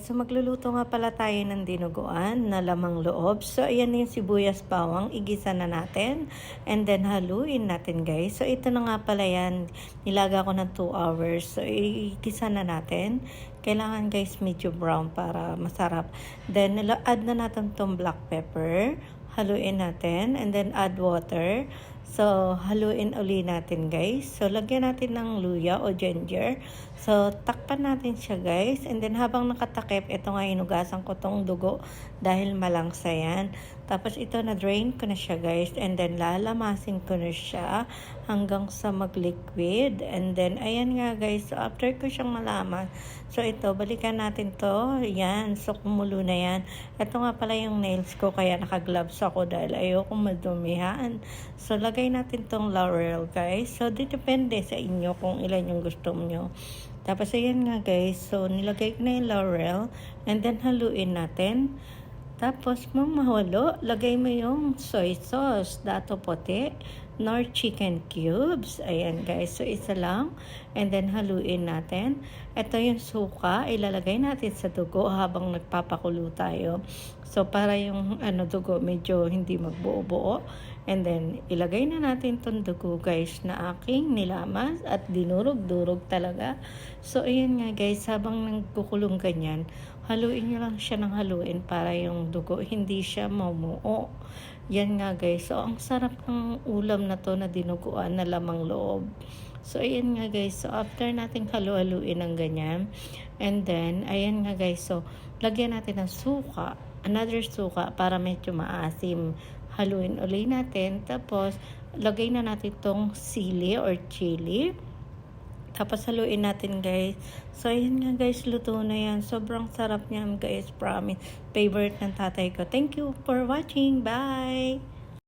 so magluluto nga pala tayo ng dinuguan na lamang loob. So ayan yung sibuyas bawang, igisa na natin and then haluin natin guys. So ito na nga pala yan, nilaga ko ng 2 hours. So igisa na natin. Kailangan guys medyo brown para masarap. Then add na natin tong black pepper. Haluin natin and then add water. So, haluin uli natin guys. So, lagyan natin ng luya o ginger. So, takpan natin siya guys. And then, habang nakatakip, ito nga inugasan ko tong dugo dahil malangsa yan. Tapos, ito na drain ko na siya guys. And then, lalamasin ko na siya hanggang sa mag-liquid. And then, ayan nga guys. So, after ko siyang malaman, so ito, balikan natin to. Yan. So, kumulo na yan. Ito nga pala yung nails ko, kaya naka-gloves ako dahil ayoko madumihan. So, lagay natin tong laurel, guys. So, depende sa inyo kung ilan yung gusto nyo. Tapos, ayan nga, guys. So, nilagay ko na yung laurel. And then, haluin natin. Tapos, mamahalo, lagay mo yung soy sauce, dato puti, nor chicken cubes. Ayan, guys. So, isa lang. And then, haluin natin. Ito yung suka. Ilalagay natin sa dugo habang nagpapakulo tayo. So, para yung ano, dugo medyo hindi magbuo-buo. And then, ilagay na natin tong dugo, guys, na aking nilamas at dinurog-durog talaga. So, ayan nga, guys, habang nagkukulong ganyan, haluin nyo lang siya ng haluin para yung dugo hindi siya mamuo. Yan nga, guys. So, ang sarap ng ulam na to na dinuguan na lamang loob. So, ayan nga, guys. So, after nating halu-haluin ng ganyan, and then, ayan nga, guys. So, lagyan natin ng suka, another suka para medyo maasim haluin uli natin. Tapos, lagay na natin tong sili or chili. Tapos, haluin natin, guys. So, ayan nga, guys. Luto na yan. Sobrang sarap niyan, guys. Promise. Favorite ng tatay ko. Thank you for watching. Bye!